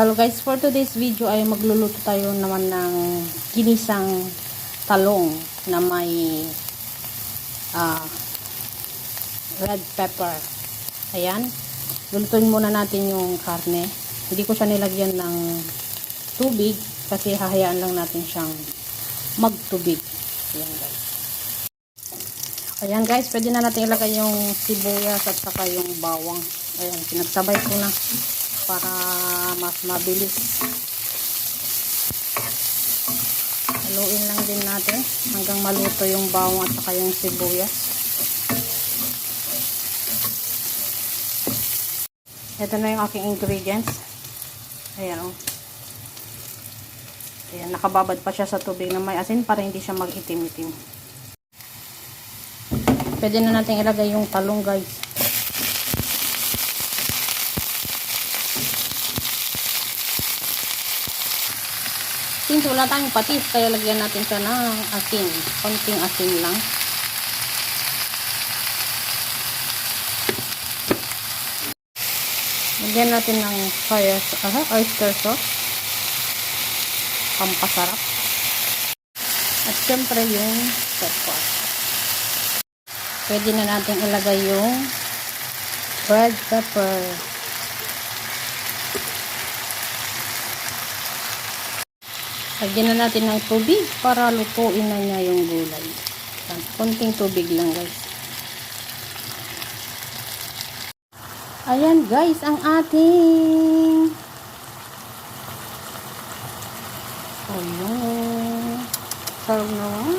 Hello guys, for today's video ay magluluto tayo naman ng ginisang talong na may ah, red pepper. Ayan. Lulutuin muna natin yung karne. Hindi ko siya nilagyan ng tubig kasi hahayaan lang natin siyang magtubig. Ayan guys. Ayan guys, pwede na natin ilagay yung sibuyas at saka yung bawang. Ayan, pinagsabay ko na para mas mabilis. Haluin lang din natin hanggang maluto yung bawang at saka yung sibuyas. Ito na yung aking ingredients. Ayan o. Oh. Ayan, nakababad pa siya sa tubig na may asin para hindi siya mag-itim-itim. Pwede na natin ilagay yung talong guys. Since wala tayong patis, kaya lagyan natin siya ng asin. Konting asin lang. Lagyan natin ng fire, uh, oyster sauce. Pampasarap. At syempre yung pepper. Pwede na natin ilagay yung red pepper. Lagyan na natin ng tubig para lutuin na niya yung gulay. Konting tubig lang guys. Ayan guys, ang ating Ayan. Sarap naman.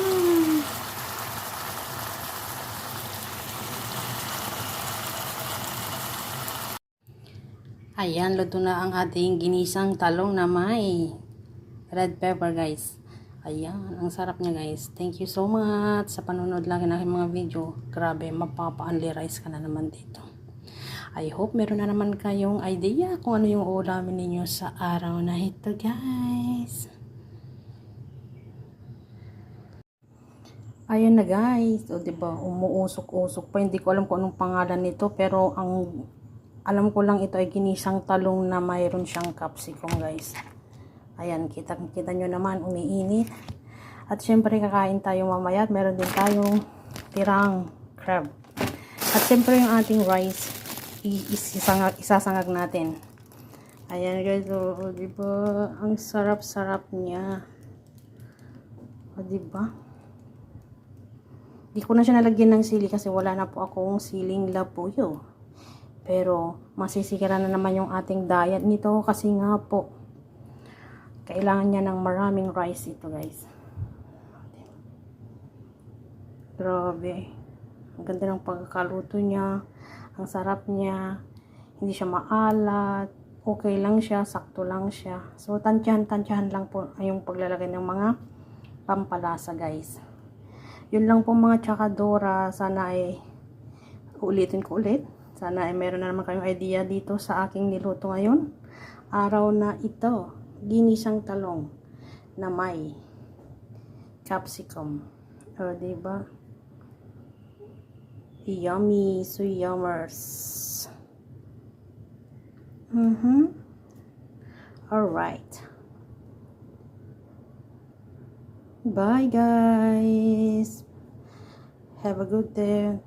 Ayan, luto na ang ating ginisang talong na may red pepper guys. Ayan, ang sarap niya guys. Thank you so much sa panonood lagi ng mga video. Grabe, mapapa-unli rice ka na naman dito. I hope meron na naman kayong idea kung ano yung ulamin ninyo sa araw na ito guys. Ayan na guys. O diba, umuusok-usok pa. Hindi ko alam kung anong pangalan nito pero ang alam ko lang ito ay ginisang talong na mayroon siyang capsicum guys. Ayan, kita, kita nyo naman, umiinit. At syempre, kakain tayo mamaya at meron din tayong tirang crab. At syempre, yung ating rice, isasangag, isasangag natin. Ayan guys, o, oh, diba? Ang sarap-sarap niya. O, diba? Di ko na siya nalagyan ng sili kasi wala na po akong siling labuyo. Pero, masisikiran na naman yung ating diet nito kasi nga po, kailangan niya ng maraming rice ito guys. Grabe. Ang ganda ng pagkakaluto niya. Ang sarap niya. Hindi siya maalat. Okay lang siya. Sakto lang siya. So, tansyahan-tansyahan lang po yung paglalagay ng mga pampalasa guys. Yun lang po mga tsakadora. Sana ay ulitin ko ulit. Sana ay meron na naman kayong idea dito sa aking niluto ngayon. Araw na ito ginisang talong na may capsicum. O, diba? Yummy, so yummers. Mm-hmm. Alright. Bye, guys. Have a good day.